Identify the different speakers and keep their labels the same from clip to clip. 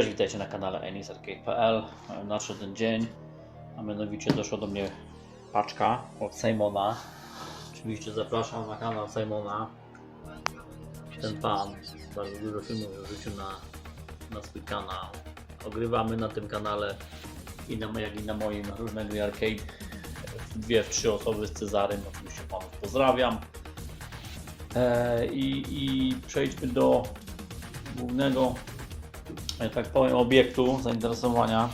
Speaker 1: Cześć, witajcie na kanale enisarcade.pl. Nadszedł ten dzień, a mianowicie doszła do mnie paczka od Simona. Oczywiście zapraszam na kanał Simona. Ten pan bardzo dużo filmów wrzucił na, na swój kanał. Ogrywamy na tym kanale i na, jak i na moim różne gry arcade. Dwie, trzy osoby z Cezarym. Oczywiście panów pozdrawiam. E, i, I przejdźmy do głównego tak powiem, obiektu zainteresowania.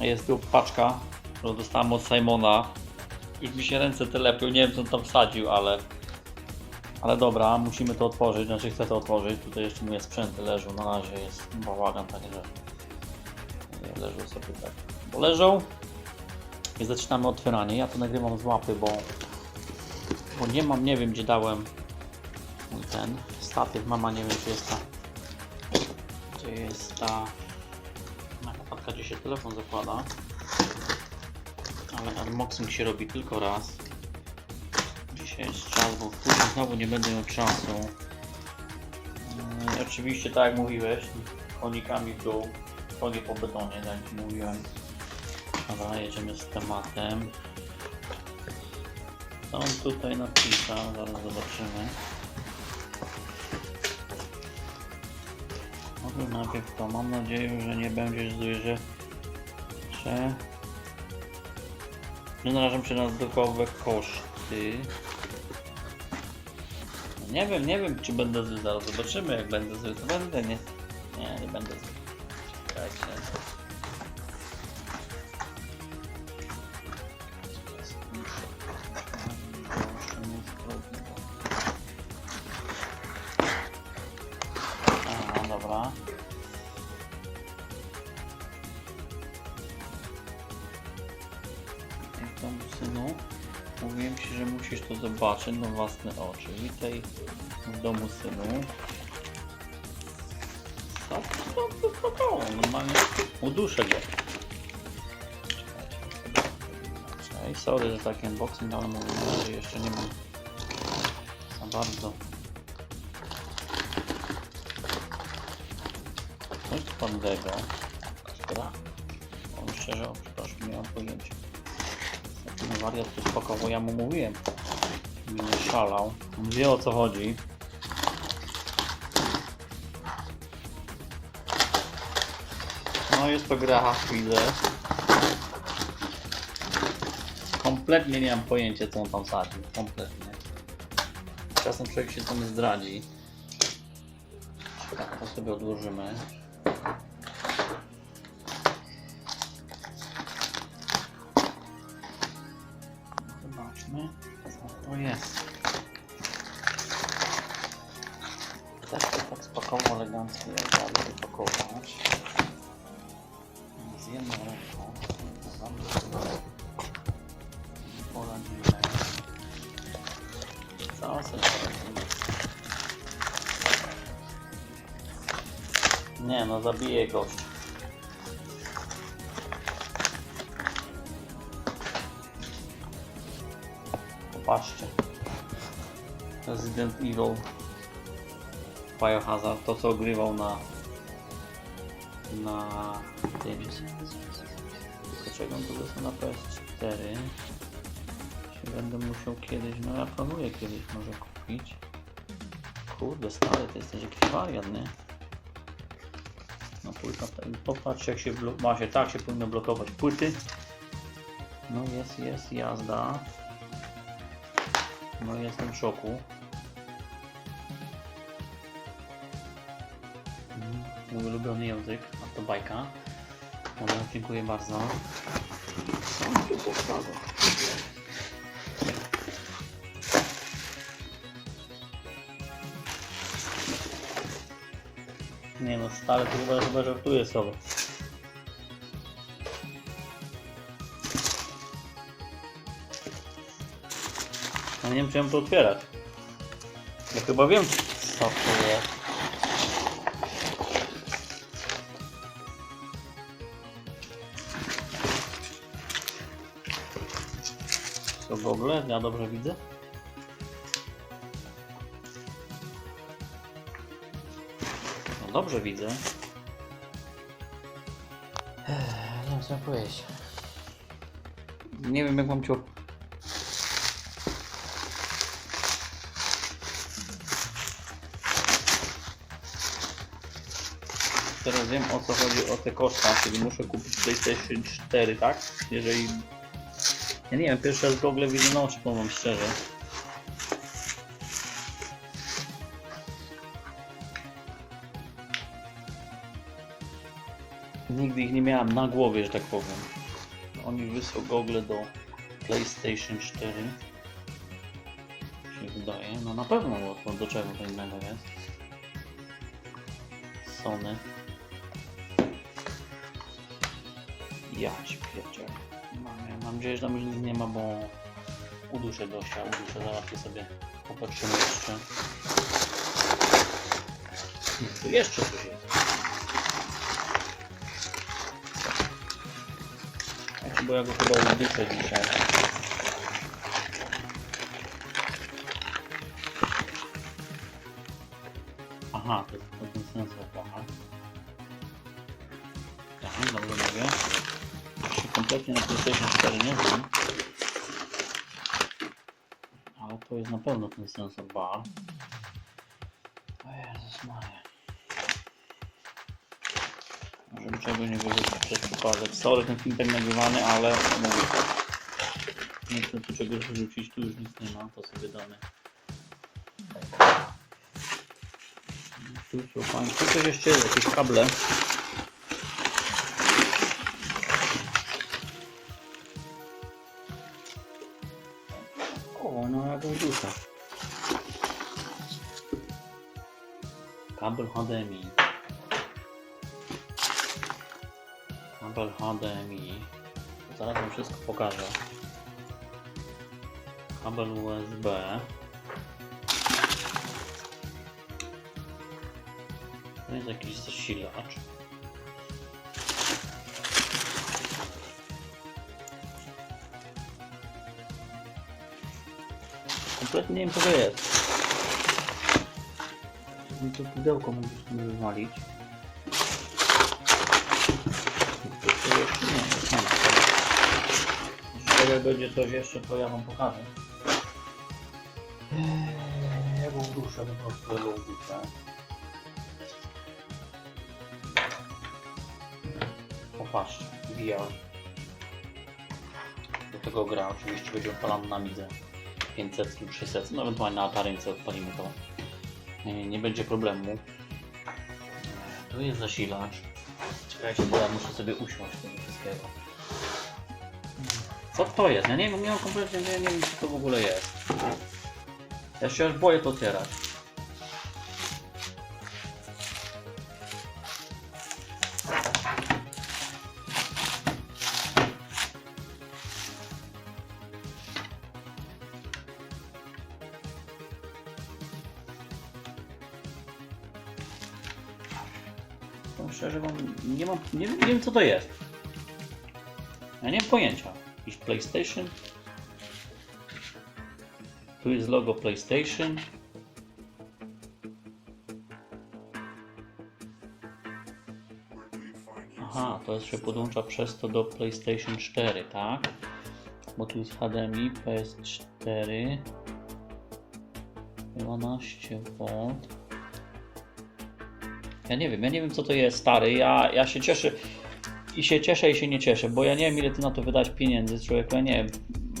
Speaker 1: Jest tu paczka, którą dostałem od Simona. Już mi się ręce telepią, nie wiem co on tam wsadził, ale ale dobra, musimy to otworzyć, znaczy chcę to otworzyć. Tutaj jeszcze moje sprzęty leżą, na razie jest bałagan, także nie leżą sobie tak, bo leżą. I zaczynamy otwieranie. Ja to nagrywam z łapy, bo, bo nie mam, nie wiem gdzie dałem ten statyw. Mama nie wiem czy jest ta gdzie jest ta nakładka, gdzie się telefon zakłada. Ale unboxing się robi tylko raz. Dzisiaj jest czas, bo później znowu nie będę miał czasu. Yy, oczywiście, tak jak mówiłeś, konikami w dół, nogi po betonie, tak jak mówiłem. Dobra, jedziemy z tematem. Co on tutaj napisał? Zaraz zobaczymy. Najpierw to. Mam nadzieję, że nie będzie zły, że, że narażam się na dodatkowe koszty. Nie wiem, nie wiem czy będę zły, zaraz zobaczymy jak będę zły, to będę, nie? Nie, nie będę zły. Czekajcie. Tam synu? Mówiłem ci, że musisz to zobaczyć na własne oczy. Witaj w domu synu. Co to spokojnie, normalnie uduszę go. Cześć, sorry, że taki unboxing, ale mówię, że jeszcze nie mam za bardzo Coś twardego. Dobra. On szczerze, o, przepraszam, nie mam pojęcia. Taki wariat to spakował, ja mu mówiłem. Nie szalał. On wie o co chodzi. No jest to gra, widzę. Kompletnie nie mam pojęcia co on tam sadził. Kompletnie. Czasem człowiek się tam zdradzi. Tak, to sobie odłożymy. To jest. Też to tak spakował elegancko, jak dalej wypakować. Z jedną ręką. Poradzimy. Co sobie poradzimy? Nie no, zabiję gość. Popatrzcie. Resident Evil Biohazard, to co ogrywał na na tym czego to jest na PS4 się będę musiał kiedyś, no ja planuję kiedyś może kupić kurde stary, to jesteś jakiś wariat, nie? No płyta, popatrz jak się blo- ma się tak się powinno blokować płyty. No jest, jest jazda. No jestem w szoku. Mhm, Mój ulubiony język, a to bajka. Dobra, dziękuję bardzo. Nie no, stale to chyba, chyba żartuje sobie. Nie wiem, czy mam to otwierać. Ja chyba wiem, co to jest. To w ogóle? Ja dobrze widzę? No dobrze widzę. Nie wiem co powiedzieć. Nie wiem jak mam cię... Teraz wiem o co chodzi o te koszta, czyli muszę kupić PlayStation 4, tak? Jeżeli... Ja nie wiem, pierwszy raz Google widzę na powiem szczerze. Nigdy ich nie miałem na głowie, że tak powiem. Oni wysłał Google do PlayStation 4. Się wydaje. No na pewno, bo do czego to innego jest. Sony. Ja śpiecie. Mam, mam nadzieję, że tam już nic nie ma, bo uduszę gościa, uduszę, załatwię sobie. Popatrzymy jeszcze. Tu jeszcze coś jest. Znaczy, bo ja go chyba uduszę dzisiaj. Aha, to jest ten sensor trochę. Tak, dobrze mówię. Kompletnie na PlayStation 4 nie znam. Ale to jest na pewno ten sensor bar. O Jezus Maria. Żeby czego nie wyrzucić przez przypadek. Sorry, ten film tak nagrywany, ale mówię. Nie chcę tu czegoś wyrzucić, tu już nic nie ma, to sobie damy. Tu fajne. Tu coś jeszcze jakieś kable. No jakąś duszę. Kabel HDMI. Kabel HDMI. Zaraz wam wszystko pokażę. Kabel USB. To jest jakiś zasilacz. Kompletnie nie wiem co to jest. Mi to pudełko mógłbyś mi wywalić. Jak będzie coś jeszcze, to ja wam pokażę. Eee, Ja go uduszę, po prostu ja go uduszę. Popatrz, VR. Do tego gra oczywiście będzie odpalany na midze 500 lub 600, no ewentualnie na Atarynce odpalimy to. Nie, będzie problemu. Tu jest zasilacz. Czekajcie, bo ja muszę sobie usiąść tego wszystkiego. Co to jest? Ja nie nie kompletnie, nie, nie wiem co to w ogóle jest. Ja się aż boję to otwierać. Nie mam, nie, nie wiem co to jest. Ja nie mam pojęcia. Jakiś PlayStation? Tu jest logo PlayStation. Aha, to jest się podłącza przez to do PlayStation 4, tak? Bo tu jest HDMI, PS4 12V Ja nie wiem, ja nie wiem co to jest stary, ja, ja się cieszę i się cieszę i się nie cieszę, bo ja nie wiem ile ty na to wydać pieniędzy, człowieku, ja nie wiem,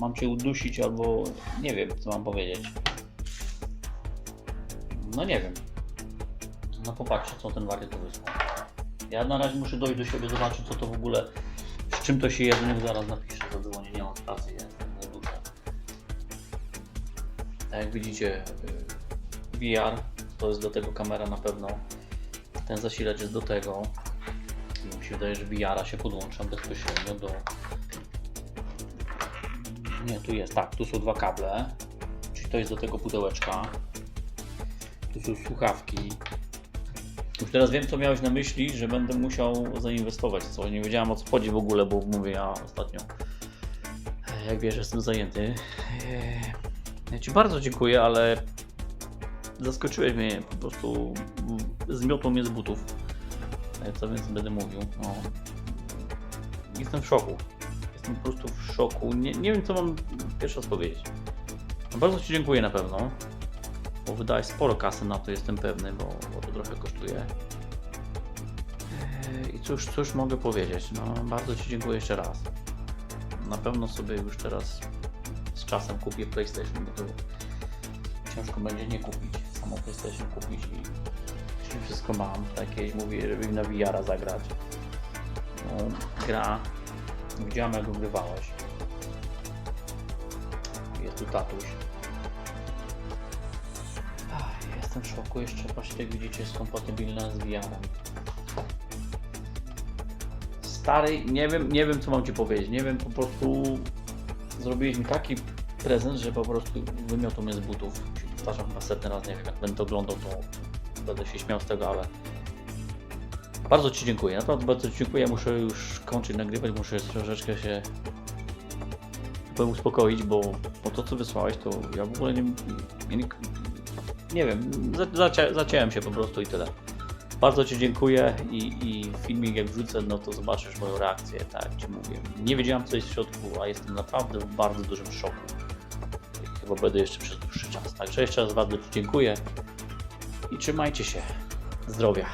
Speaker 1: mam cię udusić albo nie wiem co mam powiedzieć. No nie wiem. No popatrzcie co ten wariat tu wysłał. Ja na razie muszę dojść do siebie, zobaczyć co to w ogóle, z czym to się je, no zaraz napiszę, to było nie, nie mam stacji, jest nie dużo. Tak jak widzicie, y, VR to jest do tego kamera na pewno. Ten zasilacz jest do tego. Mi się wydaje, że VR się podłącza bezpośrednio do. Nie, tu jest, tak, tu są dwa kable. Czyli to jest do tego pudełeczka. Tu są słuchawki. Już teraz wiem, co miałeś na myśli, że będę musiał zainwestować co. Nie wiedziałem o co chodzi w ogóle, bo mówię ja ostatnio. e, Jak wiesz, jestem zajęty. Eee, Ja Ci bardzo dziękuję, ale zaskoczyłeś mnie po prostu. Zmiotło mnie z butów. E, Co więcej będę mówił. No. jestem w szoku. Jestem po prostu w szoku. Nie, nie wiem, co mam pierwszy raz powiedzieć. No bardzo Ci dziękuję na pewno, bo wydałeś sporo kasy na to, jestem pewny, bo, bo to trochę kosztuje. Eee, I cóż, cóż mogę powiedzieć? No, bardzo Ci dziękuję jeszcze raz. Na pewno sobie już teraz z czasem kupię PlayStation, bo to ciężko będzie nie kupić. Samo PlayStation kupić i wszystko mam, tak jakieś mówię, żeby na VR zagrać. No, gra. Widziałem jak ugrywałeś. Jest tu tatuś. Ach, Jestem w szoku jeszcze, właśnie jak widzicie jest kompatybilna z VR-em. Stary, nie wiem, nie wiem co mam Ci powiedzieć, nie wiem, po prostu zrobiłeś mi taki prezent, że po prostu wymiotą mnie z butów. Powtarzam setny raz, nie wiem, jak będę oglądał, to będę się śmiał z tego, ale bardzo Ci dziękuję, naprawdę bardzo Ci dziękuję. Muszę już kończyć nagrywać, muszę troszeczkę się uspokoić, bo, bo to co wysłałeś, to ja w ogóle nie, nie, nie wiem, za, zacia, się po prostu i tyle. Bardzo Ci dziękuję i, i filmik jak wrzucę, no to zobaczysz moją reakcję, tak Ci mówię. Nie wiedziałem co jest w środku, a jestem naprawdę w bardzo dużym szoku. Chyba będę jeszcze przez dłuższy czas. Także jeszcze raz bardzo dziękuję i trzymajcie się. Zdrowia.